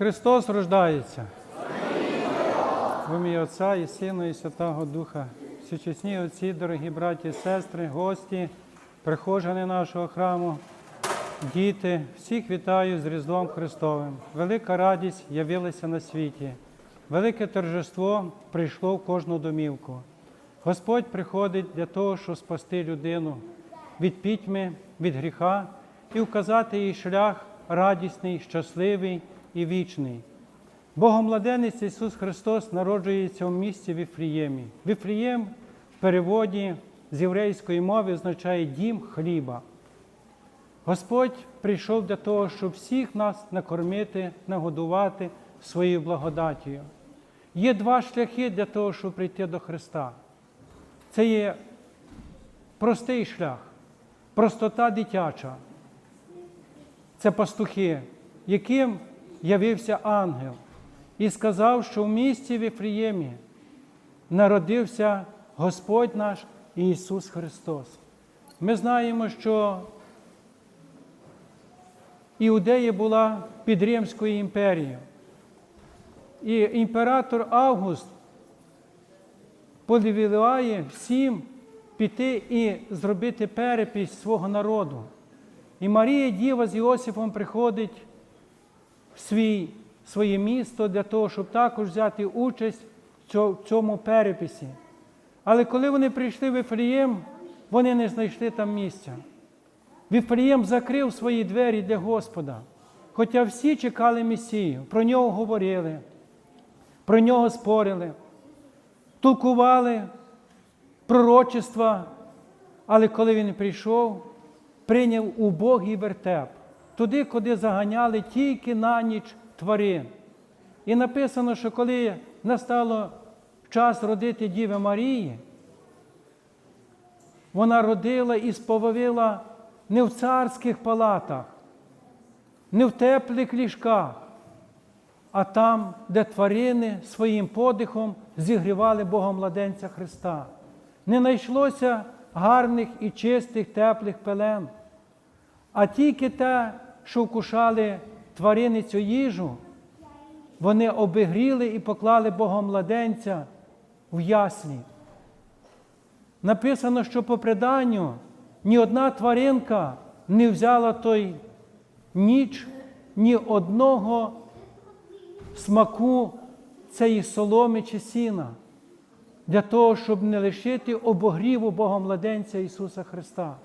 Христос рождається. В ім'я Отця і Сина, і Святого Духа. Всечесні отці, дорогі браті сестри, гості, прихожани нашого храму, діти, всіх вітаю з Різдвом Христовим. Велика радість явилася на світі. Велике торжество прийшло в кожну домівку. Господь приходить для того, щоб спасти людину від пітьми, від гріха і вказати їй шлях радісний, щасливий і вічний. Богомладенець Ісус Христос народжується в місті Віфліємі. Віфлієм в переводі з єврейської мови означає дім хліба. Господь прийшов для того, щоб всіх нас накормити, нагодувати своєю благодаттю. Є два шляхи для того, щоб прийти до Христа. Це є простий шлях, простота дитяча. Це пастухи, яким явився ангел і сказав, що в місті Вифлеємі народився Господь наш Ісус Христос. Ми знаємо, що Іудея була під Римською імперією. І імператор Август повеліває всім піти і зробити перепись свого народу. І Марія Діва з Іосифом приходить свій, своє місто для того, щоб також взяти участь в цьому переписі. Але коли вони прийшли в Ефлієм, вони не знайшли там місця. Віфлеєм закрив свої двері для Господа. Хоча всі чекали Месію, про нього говорили, про нього спорили, толкували пророчества, але коли він прийшов, прийняв убогий вертеп, туди, куди заганяли тільки на ніч тварин. І написано, що коли настало час родити Діви Марії, вона родила і сповавила не в царських палатах, не в теплих ліжках, а там, де тварини своїм подихом зігрівали Бога младенця Христа. Не знайшлося гарних і чистих, теплих пелен, а тільки те, що вкушали тварини цю їжу, вони обігріли і поклали Бога младенця в яслі. Написано, що по преданню ні одна тваринка не взяла той ніч ні одного смаку цієї соломи чи сіна, для того, щоб не лишити обогріву Бога младенця Ісуса Христа.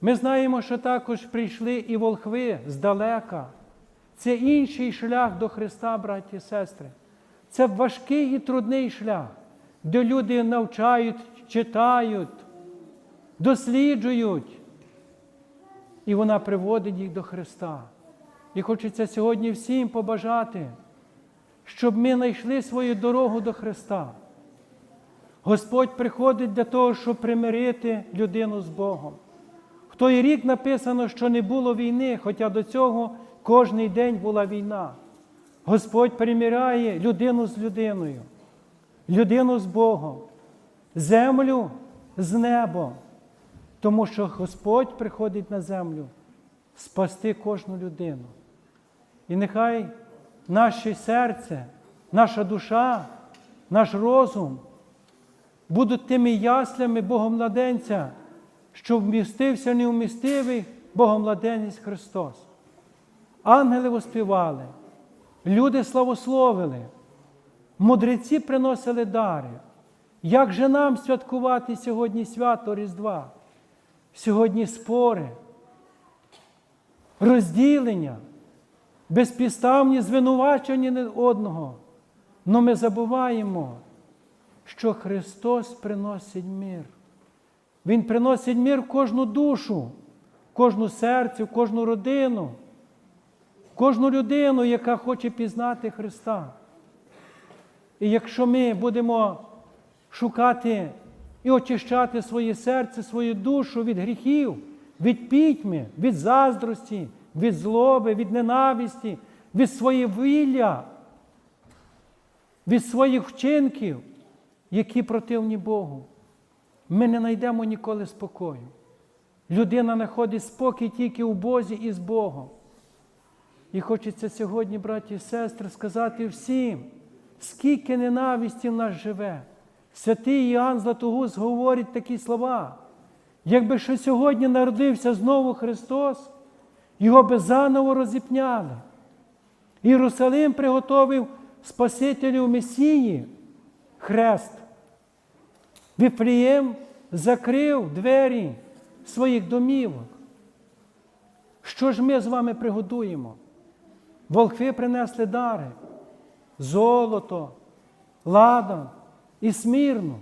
Ми знаємо, що також прийшли і волхви здалека. Це інший шлях до Христа, браті і сестри. Це важкий і трудний шлях, де люди навчають, читають, досліджують. І вона приводить їх до Христа. І хочеться сьогодні всім побажати, щоб ми знайшли свою дорогу до Христа. Господь приходить для того, щоб примирити людину з Богом. Той рік написано, що не було війни, хоча до цього кожний день була війна. Господь примиряє людину з людиною, людину з Богом, землю з небом. Тому що Господь приходить на землю спасти кожну людину. І нехай наше серце, наша душа, наш розум будуть тими яслями Богомладенця, що вмістився неумістивий Богомладенець Христос. Ангели воспівали, люди славословили, мудреці приносили дари. Як же нам святкувати сьогодні свято Різдва? Сьогодні спори, розділення, безпідставні звинувачення не одного. Но ми забуваємо, що Христос приносить мир. Він приносить мир в кожну душу, в кожну серце, в кожну родину, в кожну людину, яка хоче пізнати Христа. І якщо ми будемо шукати і очищати своє серце, свою душу від гріхів, від пітьми, від заздрості, від злоби, від ненависті, від своєї вілля, від своїх вчинків, які противні Богу. Ми не знайдемо ніколи спокою. Людина знаходить спокій тільки у Бозі і з Богом. І хочеться сьогодні, браті і сестри, сказати всім, скільки ненависті в нас живе. Святий Іоанн Златоуст говорить такі слова. Якби що сьогодні народився знову Христос, його би заново розіпняли. Єрусалим приготовив Спасителю Месії хрест. Віфлієм закрив двері своїх домівок. Що ж ми з вами пригодуємо? Волхви принесли дари, золото, ладан і смірну.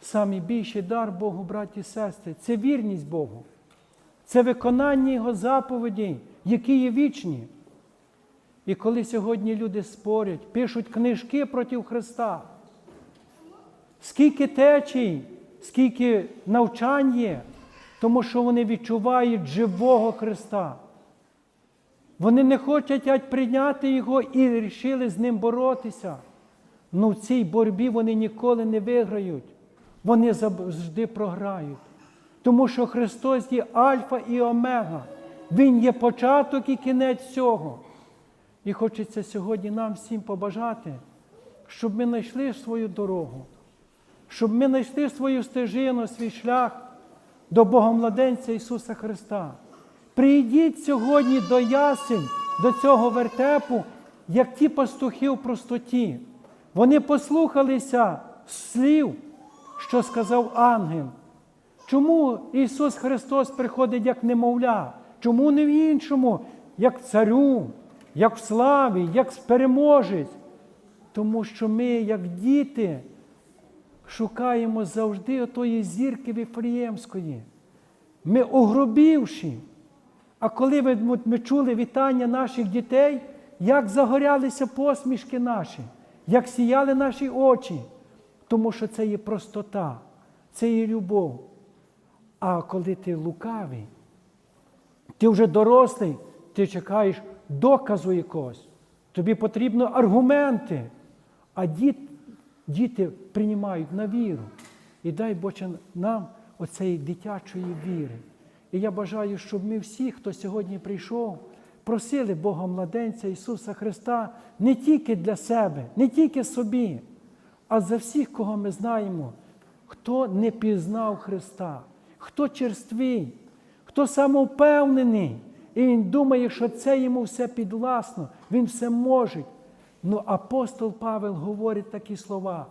Самий більший дар Богу, браті і сестри, це вірність Богу, це виконання Його заповідей, які є вічні. І коли сьогодні люди спорять, пишуть книжки проти Христа, скільки течій, скільки навчань є, тому що вони відчувають живого Христа. Вони не хочуть прийняти Його і вирішили з ним боротися. Ну в цій боротьбі вони ніколи не виграють. Вони завжди програють. Тому що Христос є Альфа і Омега. Він є початок і кінець всього. І хочеться сьогодні нам всім побажати, щоб ми знайшли свою дорогу, щоб ми знайшли свою стежину, свій шлях до Богомладенця Ісуса Христа. Прийдіть сьогодні до ясень, до цього вертепу, як ті пастухи в простоті. Вони послухалися слів, що сказав ангел. Чому Ісус Христос приходить як немовля? Чому не в іншому, як царю, як в славі, як переможець? Тому що ми, як діти, шукаємо завжди отої зірки Віфліємської. Ми огробівши. А коли ви, ми чули вітання наших дітей, як загорялися посмішки наші, як сіяли наші очі, тому що це є простота, це є любов. А коли ти лукавий, ти вже дорослий, ти чекаєш доказу якогось. Тобі потрібно аргументи. А діт, діти приймають на віру. І дай Боже нам оцеї дитячої віри. І я бажаю, щоб ми всі, хто сьогодні прийшов, просили Бога младенця Ісуса Христа не тільки для себе, не тільки собі, а за всіх, кого ми знаємо, хто не пізнав Христа, хто черствий, хто самовпевнений, і він думає, що це йому все підвласно, він все може. Ну, апостол Павел говорить такі слова: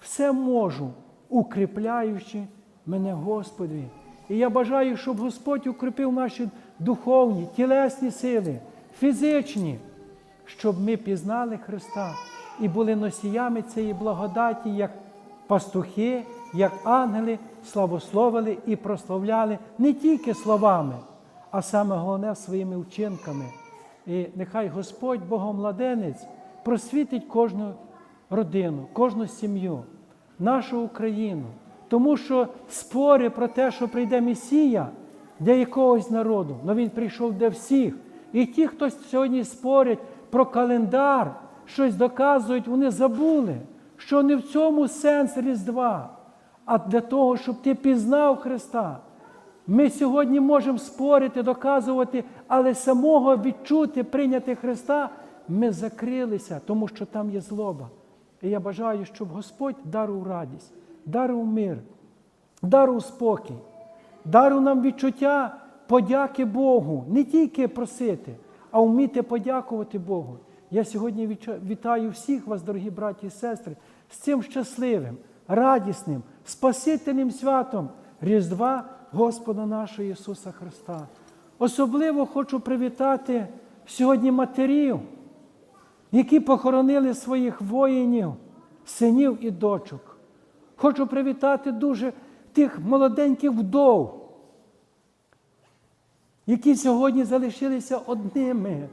все можу, укріпляючи мене Господи. І я бажаю, щоб Господь укріпив наші духовні, тілесні сили, фізичні, щоб ми пізнали Христа і були носіями цієї благодаті, як пастухи, як ангели, славословили і прославляли не тільки словами, а саме головне своїми вчинками. І нехай Господь, Богомладенець, просвітить кожну родину, кожну сім'ю, нашу Україну. Тому що спори про те, що прийде Месія для якогось народу, але він прийшов для всіх. І ті, хто сьогодні спорять про календар, щось доказують, вони забули, що не в цьому сенс Різдва, а для того, щоб ти пізнав Христа. Ми сьогодні можемо спорити, доказувати, але самого відчути, прийняти Христа, ми закрилися, тому що там є злоба. І я бажаю, щоб Господь дарував радість, дарував мир, дарував спокій, дарував нам відчуття подяки Богу, не тільки просити, а вміти подякувати Богу. Я сьогодні вітаю всіх вас, дорогі браті і сестри, з цим щасливим, радісним, Спасительним святом Різдва Господа нашого Ісуса Христа. Особливо хочу привітати сьогодні матерів, які похоронили своїх воїнів, синів і дочок. Хочу привітати дуже тих молоденьких вдов, які сьогодні залишилися одними.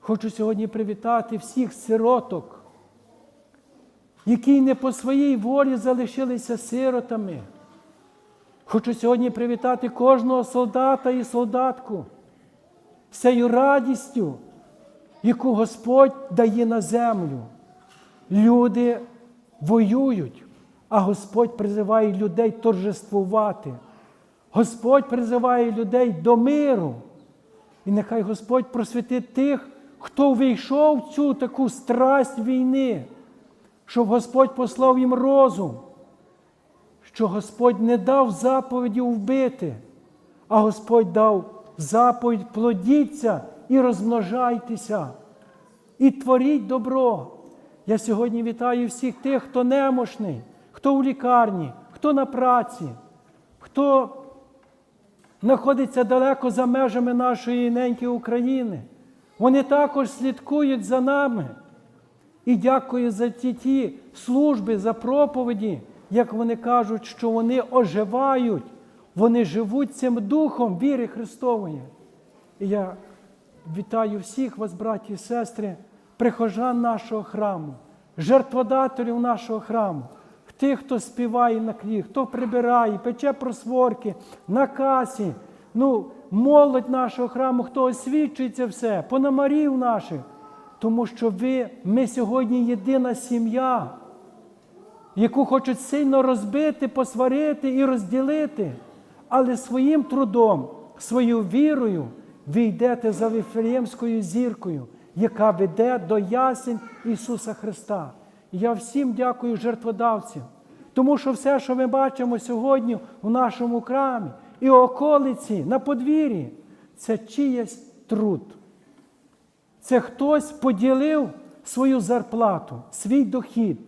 Хочу сьогодні привітати всіх сироток, які не по своїй волі залишилися сиротами. Хочу сьогодні привітати кожного солдата і солдатку з цією радістю, яку Господь дає на землю. Люди воюють, а Господь призиває людей торжествувати. Господь призиває людей до миру. І нехай Господь просвітить тих, хто увійшов в цю таку страсть війни, щоб Господь послав їм розум, що Господь не дав заповіді вбити, а Господь дав заповідь плодіться і розмножайтеся, і творіть добро. Я сьогодні вітаю всіх тих, хто немощний, хто в лікарні, хто на праці, хто знаходиться далеко за межами нашої неньки України. Вони також слідкують за нами. І дякую за ті ті служби, за проповіді, як вони кажуть, що вони оживають, вони живуть цим духом віри Христової. І я вітаю всіх вас, браті і сестри, прихожан нашого храму, жертводателів нашого храму, тих, хто співає на клі, хто прибирає, пече просворки на касі, ну, молодь нашого храму, хто освічується все, пономарів наших. Тому що ви, ми сьогодні єдина сім'я, яку хочуть сильно розбити, посварити і розділити, але своїм трудом, своєю вірою ви йдете за Вифлеємською зіркою, яка веде до ясень Ісуса Христа. Я всім дякую жертводавцям, тому що все, що ми бачимо сьогодні у нашому храмі і околиці, на подвір'ї, це чиясь труд. Це хтось поділив свою зарплату, свій дохід,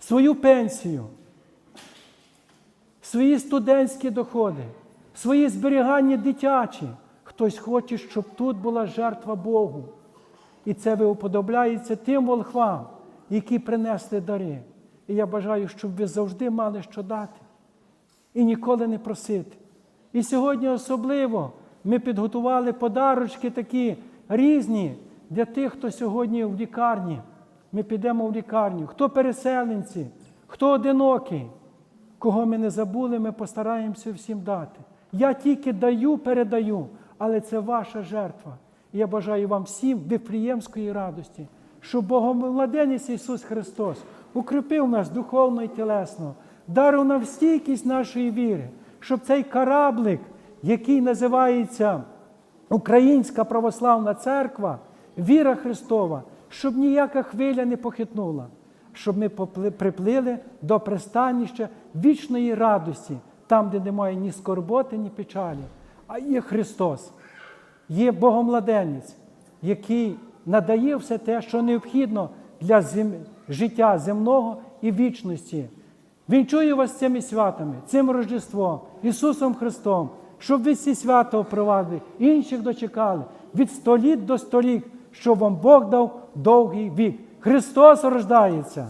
свою пенсію, свої студентські доходи, свої зберігання дитячі. Хтось хоче, щоб тут була жертва Богу. І це ви уподобляється тим волхвам, які принесли дари. І я бажаю, щоб ви завжди мали що дати і ніколи не просити. І сьогодні особливо ми підготували подарочки такі різні для тих, хто сьогодні в лікарні. Ми підемо в лікарню. Хто переселенці, хто одинокий, кого ми не забули, ми постараємося всім дати. Я тільки даю, передаю, але це ваша жертва. І я бажаю вам всім вифліємської радості, щоб Богомладенець Ісус Христос укріпив нас духовно і тілесно, дарив нам стійкість нашої віри, щоб цей кораблик, який називається Українська православна церква, віра Христова, щоб ніяка хвиля не похитнула, щоб ми приплили до пристанища вічної радості, там, де немає ні скорботи, ні печалі, а є Христос, є Богомладенець, який надає все те, що необхідно для зем- життя земного і вічності. Вінчую вас цими святами, цим Рождеством, Ісусом Христом, щоб ви ці свята впровадили, інших дочекали від століт до століт, щоб вам Бог дав довгий вік. Христос рождається.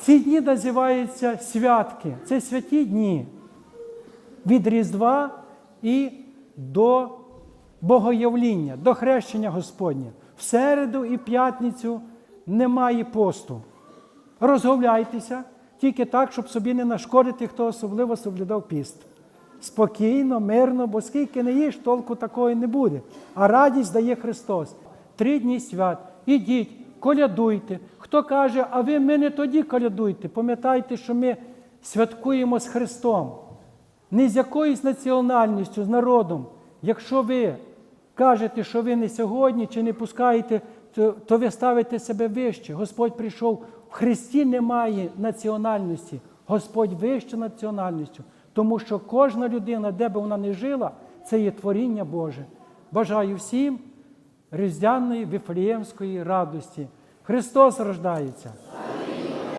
Ці дні називаються святки. Це святі дні від Різдва і до Богоявління, до хрещення Господня. В середу і п'ятницю немає посту. Розговляйтеся тільки так, щоб собі не нашкодити, хто особливо соблюдав піст. Спокійно, мирно, бо скільки не їш, толку такої не буде. А радість дає Христос. Три дні свят. Ідіть, колядуйте. Хто каже, а ви ми не тоді колядуйте. Пам'ятайте, що ми святкуємо з Христом. Не з якоюсь національністю, з народом. Якщо ви кажете, що ви не сьогодні чи не пускаєте, то, то ви ставите себе вище. Господь прийшов. В Христі немає національності. Господь вище національністю. Тому що кожна людина, де би вона не жила, це є творіння Боже. Бажаю всім різдвяної вифлеємської радості. Христос рождається.